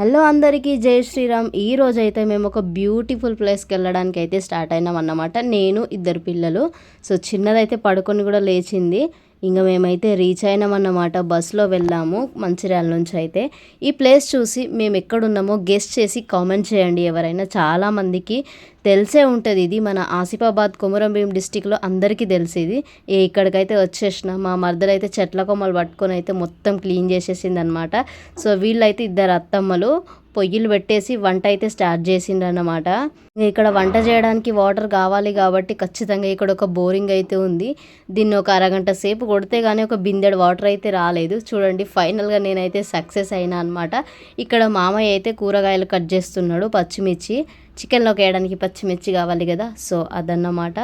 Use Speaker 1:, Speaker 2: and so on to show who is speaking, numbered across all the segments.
Speaker 1: Hello అందరికీ జై శ్రీరామ్. ఈ రోజైతే మేము ఒక బ్యూటిఫుల్ ప్లేస్కి వెళ్ళడానికి అయితే స్టార్ట్ అయినాం అన్నమాట నేను ఇద్దరు పిల్లలు. సో చిన్నదైతే పడుకొని కూడా లేచింది. ఇంకా మేమైతే రీచ్ అయినామన్నమాట బస్సులో వెళ్ళాము మంచిర్యాల నుంచి అయితే. ఈ ప్లేస్ చూసి మేము ఎక్కడున్నామో గెస్ట్ చేసి కామెంట్ చేయండి ఎవరైనా. చాలామందికి తెలిసే ఉంటుంది ఇది. మన ఆసిఫాబాద్ కొమురంభీం డిస్టిక్లో అందరికీ తెలిసేది ఏ ఇక్కడికైతే వచ్చేసిన మా మర్దలు అయితే చెట్ల కొమ్మలు పట్టుకొని అయితే మొత్తం క్లీన్ చేసేసింది అనమాట సో వీళ్ళైతే ఇద్దరు అత్తమ్మలు పొయ్యిలు పెట్టేసి వంట అయితే స్టార్ట్ చేసిండ్రన్నమాట ఇక్కడ వంట చేయడానికి వాటర్ కావాలి కాబట్టి ఖచ్చితంగా ఇక్కడ ఒక బోరింగ్ అయితే ఉంది. దీన్ని ఒక అరగంట సేపు కొడితే కానీ ఒక బిందెడు వాటర్ అయితే రాలేదు. చూడండి ఫైనల్గా నేనైతే సక్సెస్ అయినా అనమాట ఇక్కడ మామయ్య అయితే కూరగాయలు కట్ చేస్తున్నాడు పచ్చిమిర్చి. చికెన్లోకి వేయడానికి పచ్చిమిర్చి కావాలి కదా సో అదన్నమాట.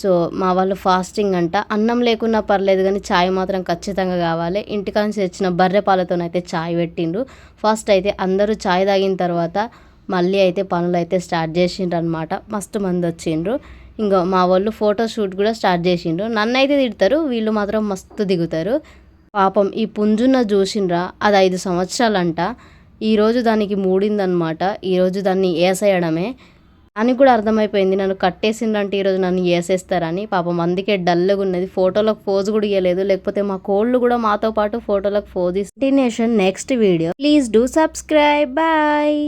Speaker 1: సో మా వాళ్ళు ఫాస్టింగ్ అంట. అన్నం లేకున్నా పర్లేదు కానీ ఛాయ్ మాత్రం ఖచ్చితంగా కావాలి. ఇంటికాంచి తెచ్చిన బర్రె పాలతోనైతే ఛాయ్ పెట్టిండ్రు. ఫస్ట్ అయితే అందరూ ఛాయ్ తాగిన తర్వాత మళ్ళీ అయితే పనులు అయితే స్టార్ట్ చేసిండ్రు అనమాట మస్తు మంది వచ్చిండ్రు. ఇంకా మా వాళ్ళు ఫోటో షూట్ కూడా స్టార్ట్ చేసిండ్రు. నన్ను అయితే తిడతారు వీళ్ళు మాత్రం మస్తు దిగుతారు. పాపం ఈ పుంజున్న చూసిండ్రా అది ఐదు సంవత్సరాలంట. ఈరోజు దానికి మూడిందనమాట ఈరోజు దాన్ని ఏసేయడమే. అని కూడా అర్థమైపోయింది. నన్ను కట్టేసిందంటే ఈరోజు నన్ను వేసేస్తారని పాపం అందుకే డల్గా ఉన్నది. ఫోటోలకు పోజ్ కూడా ఇవ్వలేదు లేకపోతే మా కోళ్ళు కూడా మాతో పాటు ఫోటోలకు pose continuation next video please do subscribe bye